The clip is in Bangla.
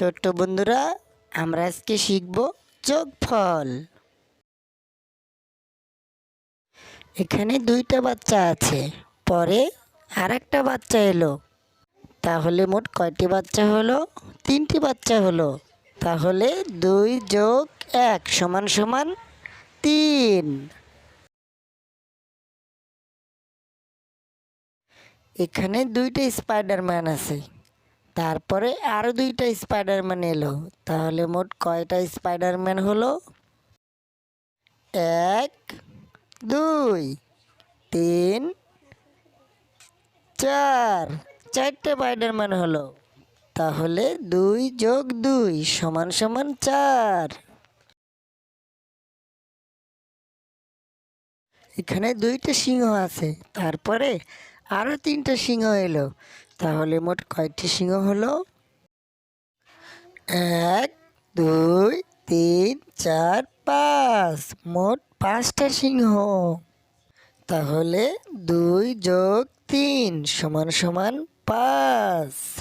ছোট্ট বন্ধুরা, আমরা আজকে শিখব যোগফল এখানে দুইটা বাচ্চা আছে, পরে আর একটা বাচ্চা এলো। তাহলে মোট কয়টি বাচ্চা হলো? তিনটি বাচ্চা হলো। তাহলে দুই যোগ এক সমান সমান তিন। এখানে দুইটা স্পাইডারম্যান আছে। তারপরে আরও দুইটা স্পাইডারম্যান এলো। তাহলে মোট কয়টা স্পাইডারম্যান হলো? এক, দুই, তিন, চার। চারটে স্পাইডারম্যান হলো। তাহলে দুই যোগ দুই সমান সমান চার। এখানে দুইটা সিংহ আছে। তারপরে আরও তিনটা সিংহ এলো। তাহলে মোট কয়টি সিংহ হলো? এক, দুই, তিন, চার, পাঁচ। মোট পাঁচটা সিংহ। তাহলে দুই যোগ তিন সমান সমান পাঁচ।